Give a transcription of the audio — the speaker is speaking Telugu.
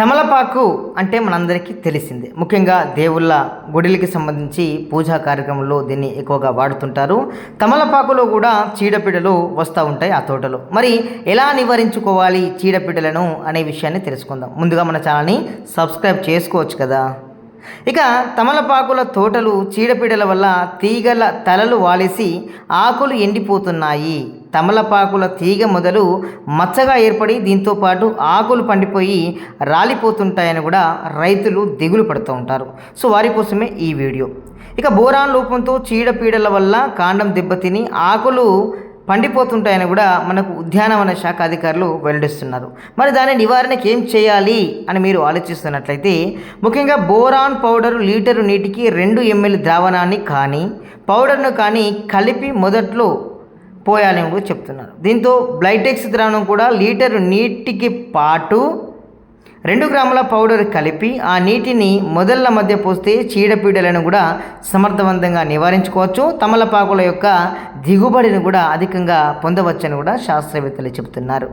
తమలపాకు అంటే మనందరికీ తెలిసిందే. ముఖ్యంగా దేవుళ్ళ గుడిలకి సంబంధించి పూజా కార్యక్రమంలో దీన్ని ఎక్కువగా వాడుతుంటారు. తమలపాకులో కూడా చీడపీడలు వస్తూ ఉంటాయి ఆ తోటలో. మరి ఎలా నివారించుకోవాలి చీడపీడలను అనే విషయాన్ని తెలుసుకుందాం. ముందుగా మన ఛానల్ని సబ్స్క్రైబ్ చేసుకోవచ్చు కదా? ఇక తమలపాకుల తోటలు చీడపీడల వల్ల తీగల తలలు వాలేసి ఆకులు ఎండిపోతున్నాయి. తమలపాకుల తీగ మొదలు మచ్చగా ఏర్పడి దీంతో పాటు ఆకులు పండిపోయి రాలిపోతుంటాయని కూడా రైతులు దిగులు పడుతూ ఉంటారు. సో వారి కోసమే ఈ వీడియో. ఇక బోరాన్ లోపంతో చీడపీడల వల్ల కాండం దెబ్బతిని ఆకులు పండిపోతుంటాయని కూడా మనకు ఉద్యానవన శాఖ అధికారులు వెల్లడిస్తున్నారు. మరి దాని నివారణకి ఏం చేయాలి అని మీరు ఆలోచిస్తున్నట్లయితే ముఖ్యంగా బోరాన్ పౌడర్ లీటరు నీటికి రెండు ఎంఎల్ ద్రావణాన్ని కానీ పౌడర్ను కానీ కలిపి మొదట్లో పోయాలని కూడా చెప్తున్నారు. దీంతో బ్లైటెక్స్ ద్రావణం కూడా లీటరు నీటికి పాటు రెండు గ్రాముల పౌడర్ కలిపి ఆ నీటిని మొదళ్ళ మధ్య పోస్తే చీడపీడలను కూడా సమర్థవంతంగా నివారించుకోవచ్చు. తమలపాకుల యొక్క దిగుబడిని కూడా అధికంగా పొందవచ్చని కూడా శాస్త్రవేత్తలు చెబుతున్నారు.